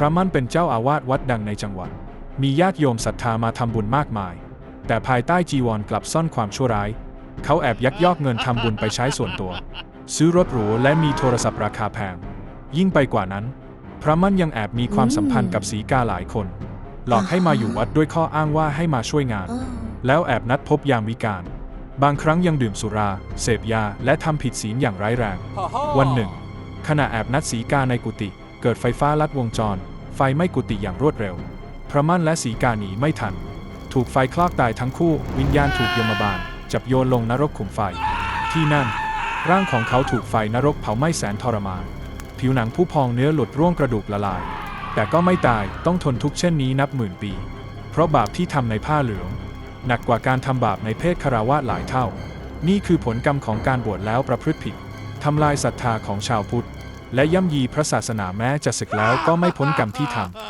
พระมั่นเป็นเจ้าอาวาสวัดดังในจังหวัด มีญาติโยมศรัทธามาทำบุญมากมาย แต่ภายใต้จีวรกลับซ่อนความชั่วร้าย เขาแอบยักยอกเงินทำบุญไปใช้ส่วนตัว ซื้อรถหรูและมีโทรศัพท์ราคาแพง ยิ่งไปกว่านั้น พระมั่นยังแอบมีความสัมพันธ์กับสีกาหลายคน หลอกให้มาอยู่วัดด้วยข้ออ้างว่าให้มาช่วยงานอ้อแล้วแอบนัดพบยามวิการ บางครั้งยังดื่มสุรา เสพยาและทำผิดศีลอย่างร้ายแรง วันหนึ่งขณะแอบนัดสีกาในกุฏิ เกิดไฟฟ้าลัดวงจร ไฟไหม้กุฏิอย่างรวดเร็ว พระมั่นและสีกาหนีไม่ทัน ถูกไฟคลอกตายทั้งคู่ วิญญาณถูกยมบาล จับโยนลงนรกขุมไฟ ที่นั่น ร่างของเขาถูกไฟนรกเผาไหม้แสนทรมาน ผิวหนังผู้พองเนื้อหลุดร่วงกระดูกละลาย แต่ก็ไม่ตายต้องทนทุกข์เช่นนี้นับหมื่นปี เพราะบาปที่ทำในผ้าเหลือง หนักกว่าการทำบาปในเพศคารวาหลายเท่า นี่คือผลกรรมของการบวชแล้วประพฤติผิดทำลายศรัทธาของชาวพุทธ และย่ำยีพระศาสนาแม้จะศึกแล้วก็ไม่พ้นกรรมที่ทำ